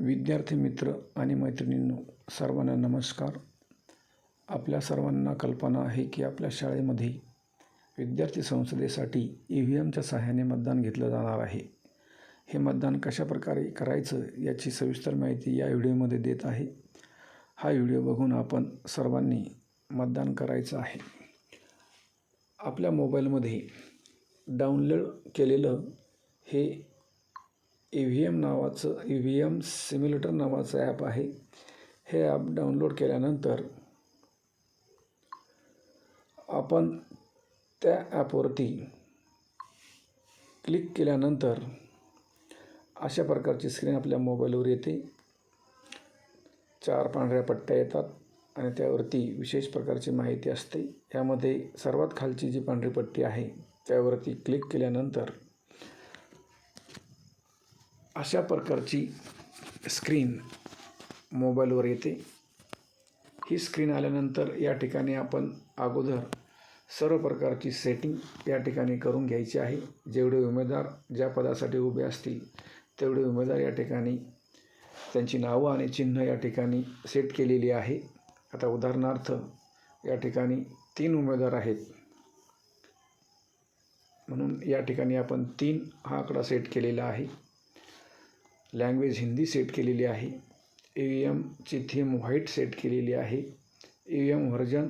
विद्यार्थी मित्र आणि मैत्रिणींनो सर्वांना नमस्कार. आपल्या सर्वांना कल्पना आहे की आपल्या शाळेमध्ये विद्यार्थी संसदेसाठी ई व्ही एमच्या सहाय्याने मतदान घेतलं जाणार आहे. हे मतदान कशाप्रकारे करायचं याची सविस्तर माहिती या व्हिडिओमध्ये देत आहे. हा व्हिडिओ बघून आपण सर्वांनी मतदान करायचं आहे. आपल्या मोबाईलमध्ये डाउनलोड केलेलं हे ई व्ही एम नावाचं ई व्ही एम सिम्युलेटर नावाचं ॲप आहे. हे ॲप डाउनलोड केल्यानंतर आपण त्या ॲपवरती क्लिक केल्यानंतर अशा प्रकारची स्क्रीन आपल्या मोबाईलवर येते. चार पांढऱ्या पट्ट्या येतात आणि त्यावरती विशेष प्रकारची माहिती असते. यामध्ये सर्वात खालची जी पांढरी पट्टी आहे त्यावरती क्लिक केल्यानंतर अशा प्रकारची स्क्रीन मोबाईलवर येते. ही स्क्रीन आल्यानंतर या ठिकाणी आपण अगोदर सर्व प्रकारची सेटिंग या ठिकाणी करून घ्यायची आहे. जेवढे उमेदवार ज्या पदासाठी उभे असतील तेवढे उमेदवार या ठिकाणी त्यांची नावं आणि चिन्ह या ठिकाणी सेट केलेली आहे. आता उदाहरणार्थ या ठिकाणी तीन उमेदवार आहेत. म्हणून या ठिकाणी आपण तीन हा आकडा सेट केलेला आहे. लँग्वेज हिंदी सेट केलेली आहे. ई व्ही एमची थीम व्हाईट सेट केलेली आहे. E V M version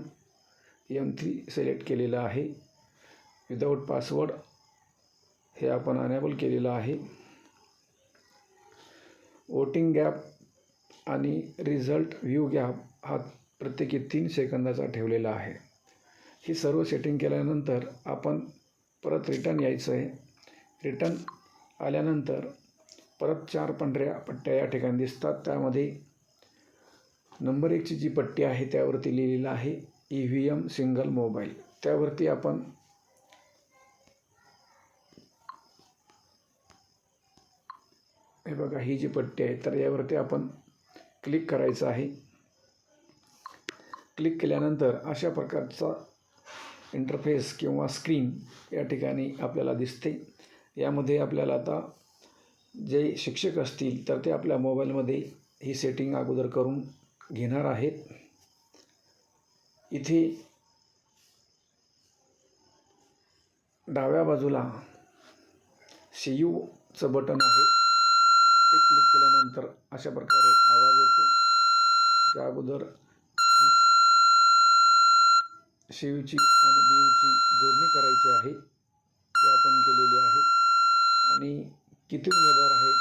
M three select केलेलं आहे. विदाऊट पासवर्ड हे आपण अनेबल केलेलं आहे. वोटिंग गॅप आणि रिझल्ट व्ह्यू गॅप हा प्रत्येकी तीन सेकंदाचा ठेवलेला आहे. ही सर्व सेटिंग केल्यानंतर आपण परत रिटर्न यायचं आहे रिटर्न आल्यानंतर परत चार पांढऱ्या पट्ट्या या ठिकाणी दिसतात. त्यामध्ये नंबर एकची जी पट्टी आहे त्यावरती लिहिलेलं आहे E V M single mobile त्यावरती आपण हे बघा ही जी पट्टी आहे तर यावरती आपण क्लिक करायचं आहे. क्लिक केल्यानंतर अशा प्रकारचा इंटरफेस किंवा स्क्रीन या ठिकाणी आपल्याला दिसते. यामध्ये आपल्याला आता जे शिक्षक असतील तर ते आपल्या मोबाईलमध्ये ही सेटिंग अगोदर करून घेणार आहेत. इथे डाव्या बाजूला सी यूचं बटन आहे. ते क्लिक केल्यानंतर अशा प्रकारे आवाज येतो. त्या अगोदर सी यूची आणि बी यूची जोडणी करायची आहे ते आपण केलेली आहे. आणि किती उमेदवार आहेत?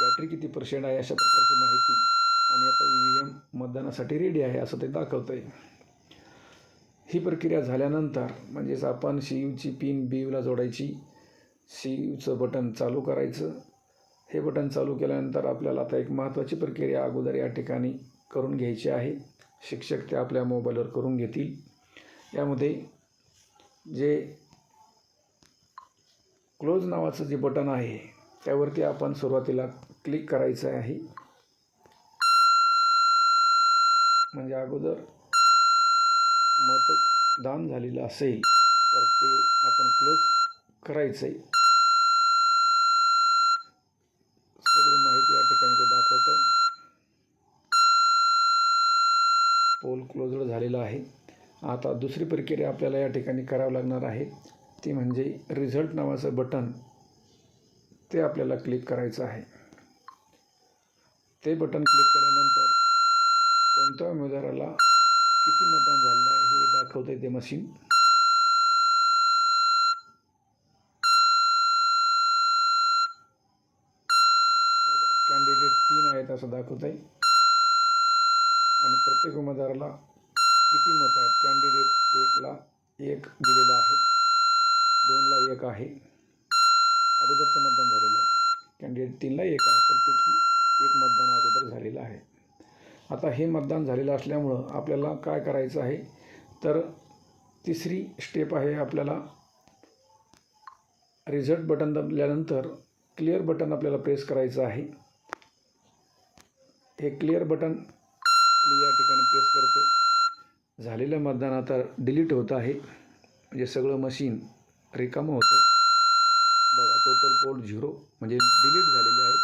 बॅटरी किती पर्सेंट आहे? अशा प्रकारची माहिती. आणि आता ई व्ही एम मतदानासाठी रेडी आहे असं ते दाखवतं आहे ही प्रक्रिया झाल्यानंतर म्हणजेच आपण सी यूची पिन बी यूला जोडायची. सी यूचं बटन चालू करायचं. हे बटन चालू केल्यानंतर आपल्याला आता एक महत्त्वाची प्रक्रिया अगोदर या ठिकाणी करून घ्यायची आहे. शिक्षक ते आपल्या मोबाईलवर करून घेतील. यामध्ये जे क्लोज नावाचं जे बटन आहे त्यावरती आपण सुरुवातीला क्लिक करायचं आहे. म्हणजे अगोदर मतदान झालेलं असेल तर ते आपण क्लोज करायचं आहे सगळी माहिती या ठिकाणी ते दाखवत आहे पोल क्लोजड झालेला आहे. आता दुसरी प्रक्रिया आपल्याला या ठिकाणी करावं लागणार आहे. ती म्हणजे रिझल्ट नावाचं बटन ते आपल्याला क्लिक करायचं आहे. ते बटन क्लिक केल्यानंतर कोणत्या उमेदवाराला किती मतदान झालेलं आहे हे दाखवते ते मशीन कॅन्डिडेट तीन आहेत असं दाखवत आहे आणि प्रत्येक उमेदवाराला किती मत आहेत? कॅन्डिडेट एकला एक दिलेला आहे. दोनला एक आहे. अगोदरचं मतदान झालेलं आहे. कॅन्डिडेट तीनला एक आहे. प्रत्येकी एक मतदान अगोदर झालेलं आहे. आता हे मतदान झालेलं असल्यामुळं आपल्याला काय करायचं आहे? तर तिसरी स्टेप आहे आपल्याला रिझल्ट बटन दाबल्यानंतर क्लिअर बटन आपल्याला प्रेस करायचं आहे. हे क्लिअर बटन मी या ठिकाणी प्रेस करतो झालेलं मतदान आता डिलीट होत आहे. म्हणजे सगळं मशीन रिकामं होतं. बघा टोटल पोल झिरो म्हणजे डिलीट झालेले आहेत.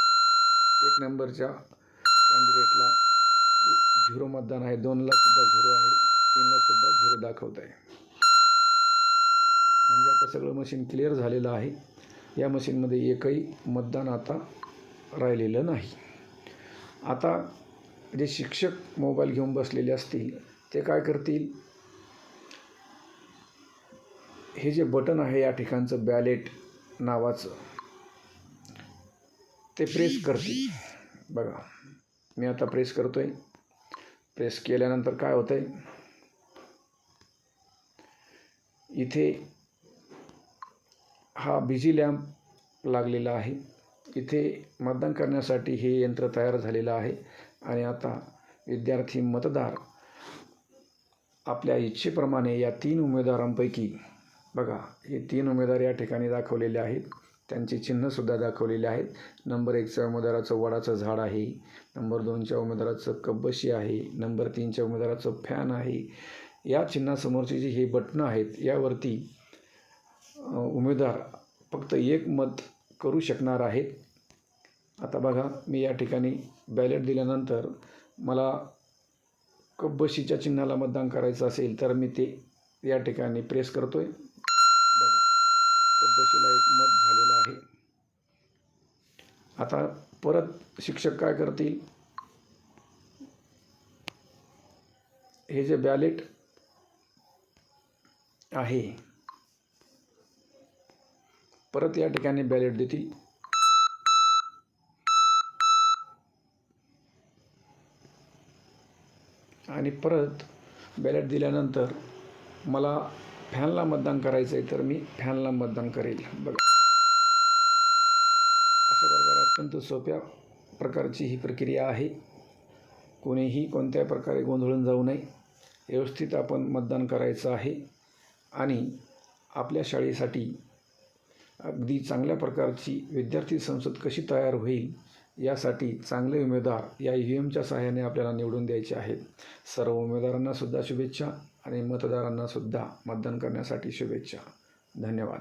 एक एक नंबरच्या कॅन्डिडेटला झिरो मतदान आहे. दोनला सुद्धा झिरो आहे. तीनला सुद्धा झिरो दाखवत आहे. म्हणजे आता सगळं मशीन क्लिअर झालेलं आहे. या मशीनमध्ये एकही मतदान आता राहिलेलं नाही. आता जे शिक्षक मोबाईल घेऊन बसलेले असतील ते काय करतील? हे जे बटन आहे या ठिकाणचं बॅलेट नावाचं ते प्रेस करतील बघा मी आता प्रेस करतो आहे प्रेस केल्यानंतर काय होतं आहे इथे हा बिजी लॅम्प लागलेला आहे. इथे मतदान करण्यासाठी हे यंत्र तयार झालेलं आहे. आणि आता विद्यार्थी मतदार आपल्या इच्छेप्रमाणे या तीन उमेदवारांपैकी बघा हे तीन उमेदवार या ठिकाणी दाखवलेले आहेत. त्यांची चिन्हसुद्धा दाखवलेली आहेत. नंबर एकच्या उमेदवाराचं वडाचं झाड आहे. नंबर दोनच्या उमेदवाराचं कब्बशी आहे. नंबर तीनच्या उमेदवाराचं फॅन आहे. या चिन्हासमोरची जी हे बटणं आहेत यावरती उमेदवार फक्त एक मत करू शकणार आहेत. आता बघा मी या ठिकाणी बॅलेट दिल्यानंतर मला कब्बशीच्या चिन्हाला मतदान करायचं असेल तर मी ते या ठिकाणी प्रेस करतो आहे कब्बशीला एक मत झालेलं आहे. आता परत शिक्षक काय करतील? हे जे बॅलेट आहे परत या ठिकाणी बॅलेट देतील. आणि परत बॅलेट दिल्यानंतर मला फॅनला मतदान करायचं आहे तर मी फॅनला मतदान करेल. बघा. अशा प्रकारे अत्यंत सोप्या प्रकारची ही प्रक्रिया आहे. कोणीही कोणत्याही प्रकारे गोंधळून जाऊ नये. व्यवस्थित आपण मतदान करायचं आहे. आणि आपल्या शाळेसाठी अगदी चांगल्या प्रकारची विद्यार्थी संसद कशी तयार होईल यासाठी चांगले उमेदवार या ई व्ही एमच्या सहाय्याने आपल्याला निवडून द्यायचे आहेत. सर्व उमेदवारांना सुद्धा शुभेच्छा. आणि मतदारांनासुद्धा मतदान करण्यासाठी शुभेच्छा. धन्यवाद.